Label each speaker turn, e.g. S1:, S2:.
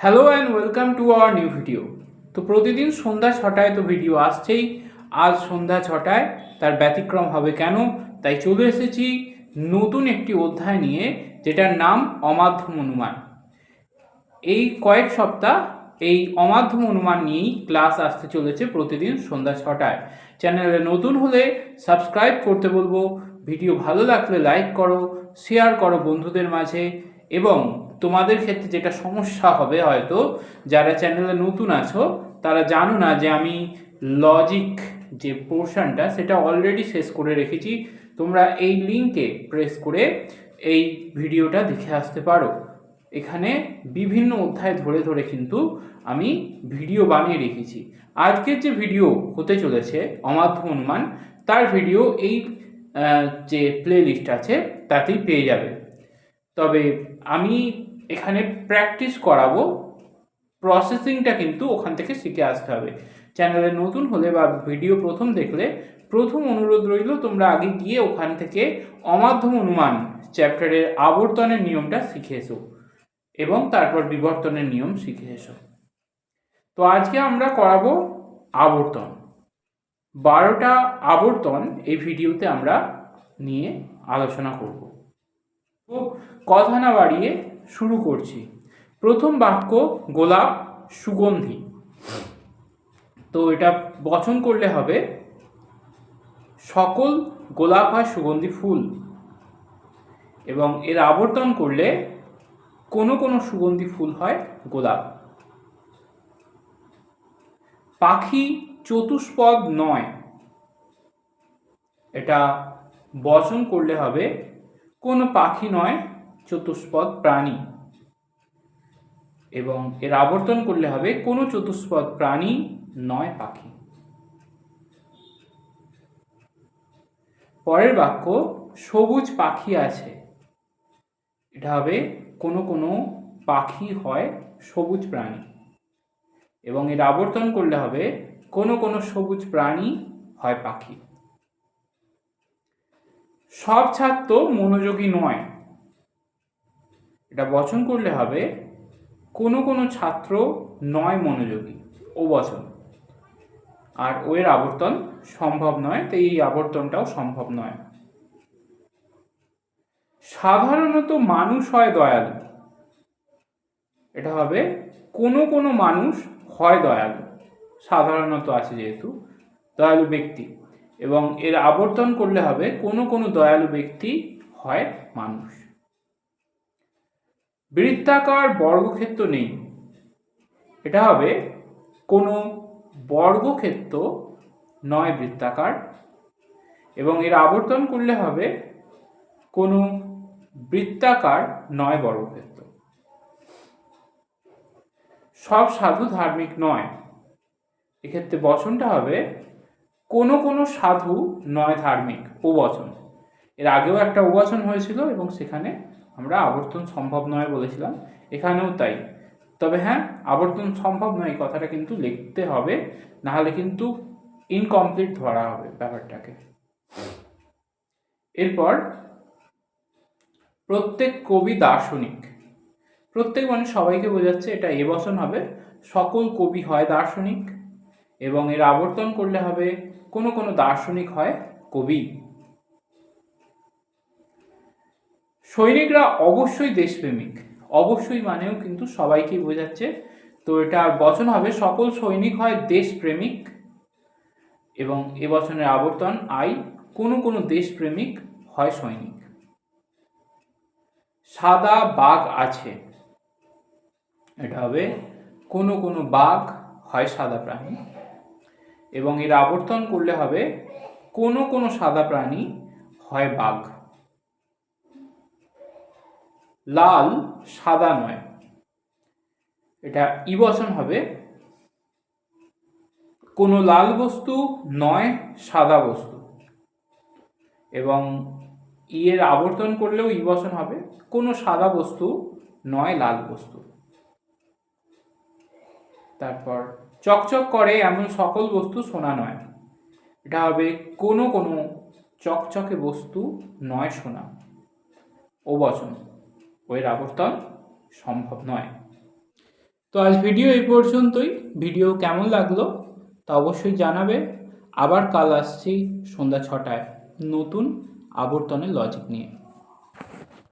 S1: Hello and welcome to our new video তো প্রতিদিন সন্ধ্যা ছটায় তো ভিডিও আসছেই। আজ সন্ধ্যা ছটায়, তার ব্যতিক্রম হবে কেন? তাই চলে এসেছি নতুন একটি অধ্যায় নিয়ে, যেটার নাম অমাধ্যম অনুমান এই কয়েক সপ্তাহ এই অমাধ্যম অনুমান নিয়েই ক্লাস আসতে চলেছে প্রতিদিন সন্ধ্যা ছটায়। চ্যানেলে নতুন হলে সাবস্ক্রাইব করতে বলব। ভিডিও ভালো লাগলে লাইক করো শেয়ার করো বন্ধুদের মাঝে। এবং তোমাদের ক্ষেত্রে যেটা সমস্যা হবে হয়তো, যারা চ্যানেলে নতুন আছো, তারা জানো না যে আমি লজিক যে পোর্শনটা সেটা অলরেডি শেষ করে রেখেছি। তোমরা এই লিঙ্কে প্রেস করে এই ভিডিওটা দেখে আসতে পারো। এখানে বিভিন্ন অধ্যায় ধরে ধরে কিন্তু আমি ভিডিও বানিয়ে রেখেছি। আজকের যে ভিডিও হতে চলেছে অমাধ্যম অনুমান তার ভিডিও এই যে প্লে লিস্ট আছে, তাতেই পেয়ে যাবে। তবে আমি এখানে প্র্যাকটিস করাবো প্রসেসিংটা কিন্তু ওখান থেকে শিখে আসতে হবে। চ্যানেলে নতুন হলে বা ভিডিও প্রথম দেখলে, প্রথম অনুরোধ রইল তোমরা আগে গিয়ে ওখান থেকে অমাধ্যম অনুমান চ্যাপ্টারের আবর্তনের নিয়মটা শিখে এসো এবং তারপর বিবর্তনের নিয়ম শিখে এসো। তো আজকে আমরা করাবো আবর্তন। বারোটা আবর্তন এই ভিডিওতে আমরা নিয়ে আলোচনা করব। কথা না বাড়িয়ে শুরু করছি। প্রথম বাক্য গোলাপ সুগন্ধি। তো এটা বচন করলে হবে, সকল গোলাপ হয় সুগন্ধি ফুল। এবং এর আবর্তন করলে কোনো কোনো সুগন্ধি ফুল হয় গোলাপ। পাখি চতুষ্পদ নয়। এটা বচন করলে হবে, কোনো পাখি নয় চতুষ্পদ প্রাণী। এবং এর আবর্তন করলে হবে কোনো চতুষ্পদ প্রাণী নয় পাখি। পরের বাক্য, সবুজ পাখি আছে। এটা হবে কোনো কোনো পাখি হয় সবুজ প্রাণী। এবং এর আবর্তন করলে হবে কোনো কোনো সবুজ প্রাণী হয় পাখি। সব ছাত্র মনোযোগী নয়। এটা বচন করলে হবে কোনো কোনো ছাত্র নয় মনোযোগী, ও বচন। আর ও এর আবর্তন সম্ভব নয় তো এই আবর্তনটাও সম্ভব নয়। সাধারণত মানুষ হয় দয়ালু। এটা হবে কোনো কোনো মানুষ হয় দয়ালু। সাধারণত আছে যেহেতু, দয়ালু ব্যক্তি। এবং এর আবর্তন করলে হবে কোনো কোনো দয়ালু ব্যক্তি হয় মানুষ। বৃত্তাকার বর্গক্ষেত্র নেই। এটা হবে কোনো বর্গক্ষেত্র নয় বৃত্তাকার এবং এর আবর্তন করলে হবে কোনো বৃত্তাকার নয় বর্গক্ষেত্র। সব সাধু ধার্মিক নয়। এক্ষেত্রে বচনটা হবে কোনো কোনো সাধু নয় ধার্মিক ও বচন এর আগেও একটা উবচন হয়েছিল এবং সেখানে আমরা আবর্তন সম্ভব নয় বলেছিলাম, এখানেও তাই। তবে হ্যাঁ আবর্তন সম্ভব নয় কথাটা কিন্তু লিখতে হবে, নাহলে কিন্তু ইনকমপ্লিট ধরা হবে ব্যাপারটাকে। এরপর, প্রত্যেক কবি দার্শনিক। প্রত্যেক মানে সবাইকে বোঝাচ্ছে এটা এ বচন হবে, সকল কবি হয় দার্শনিক, এবং এর আবর্তন করলে হবে, কোনো কোনো দার্শনিক হয় কবি। সৈনিকরা অবশ্যই দেশপ্রেমিক। অবশ্যই মানেও কিন্তু সবাইকেই বোঝাচ্ছে। তো এটার বচন হবে, সকল সৈনিক হয় দেশপ্রেমিক এবং এ বচনের আবর্তন আই, কোনো কোনো দেশপ্রেমিক হয় সৈনিক। সাদা বাঘ আছে। এটা হবে, কোনো কোনো বাঘ হয় সাদা প্রাণী। এবং এর আবর্তন করলে হবে, কোনো কোনো সাদা প্রাণী হয় বাঘ। লাল, সাদা নয়। এটা ইবচন হবে। কোনো লাল বস্তু নয়, সাদা বস্তু। এবং ইয়ের আবর্তন করলেও ইবচন হবে। কোনো সাদা বস্তু নয়, লাল বস্তু। তারপর চকচক করে এমন সকল বস্তু সোনা নয়। এটা হবে কোনো কোনো চকচকে বস্তু নয় সোনা। ও বচন ও এর আবর্তন সম্ভব নয়। তো আজ ভিডিও এই পর্যন্তই। ভিডিও কেমন লাগল তা অবশ্যই জানাবে। আবার কাল আসছি সন্ধ্যা ছটায় নতুন আবর্তনের লজিক নিয়ে।